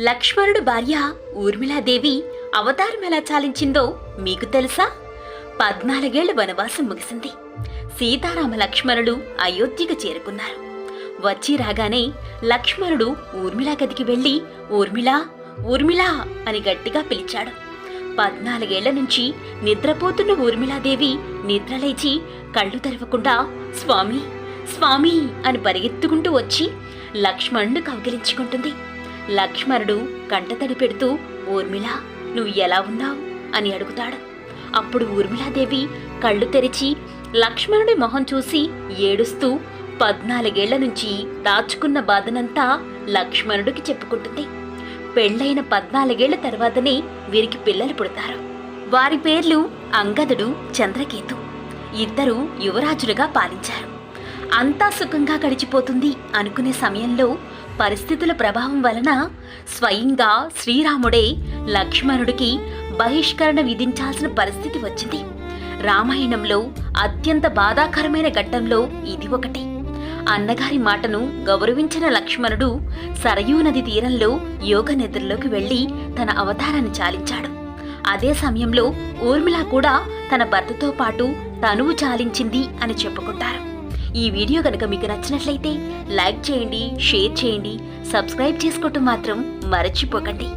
లక్ష్మణుడు భార్య ఊర్మిళాదేవి అవతారం ఎలా చాలించిందో మీకు తెలుసా? పద్నాలుగేళ్ళ వనవాసం ముగిసింది. సీతారామ లక్ష్మణుడు అయోధ్యకు చేరుకున్నారు. వచ్చి రాగానే లక్ష్మణుడు ఊర్మిళ గదికి వెళ్ళి ఊర్మిళ ఊర్మిళ అని గట్టిగా పిలిచాడు. పద్నాలుగేళ్ళ నుంచి నిద్రపోతున్న ఊర్మిళాదేవి నిద్రలేచి కళ్ళు తెరవకుండా స్వామి స్వామి అని పరిగెత్తుకుంటూ వచ్చి లక్ష్మణుడు కౌగిలించుకుంటుంది. లక్ష్మణుడు కంటతడి పెడుతూ ఊర్మిళ నువ్వు ఎలా ఉన్నావు? అని అడుగుతాడు. అప్పుడు ఊర్మిళాదేవి కళ్ళు తెరిచి లక్ష్మణుడి మొహం చూసి ఏడుస్తూ పద్నాలుగేళ్ళ నుంచి దాచుకున్న బాధనంతా లక్ష్మణుడికి చెప్పుకుంటుంది. పెళ్ళైన పద్నాలుగేళ్ళ తర్వాతనే వీరికి పిల్లలు పుడతారు. వారి పేర్లు అంగదుడు చంద్రకేతు. ఇద్దరు యువరాజులుగా పాలించారు. అంతా సుఖంగా గడిచిపోతుంది అనుకునే సమయంలో పరిస్థితుల ప్రభావం వలన స్వయంగా శ్రీరాముడే లక్ష్మణుడికి బహిష్కరణ విధించాల్సిన పరిస్థితి వచ్చింది. రామాయణంలో అత్యంత బాధాకరమైన ఘట్టంలో ఇది ఒకటి. అన్నగారి మాటను గౌరవించిన లక్ష్మణుడు సరయూ నది తీరంలో యోగ నిద్రలోకి వెళ్ళి తన అవతారాన్ని చాలించాడు. అదే సమయంలో ఊర్మిళ కూడా తన భర్తతో పాటు తనువు చాలించింది అని చెప్పుకుంటారు. ఈ వీడియో కనుక మీకు నచ్చినట్లయితే లైక్ చేయండి షేర్ చేయండి సబ్స్క్రైబ్ చేసుకోవటం మాత్రం మరచిపోకండి.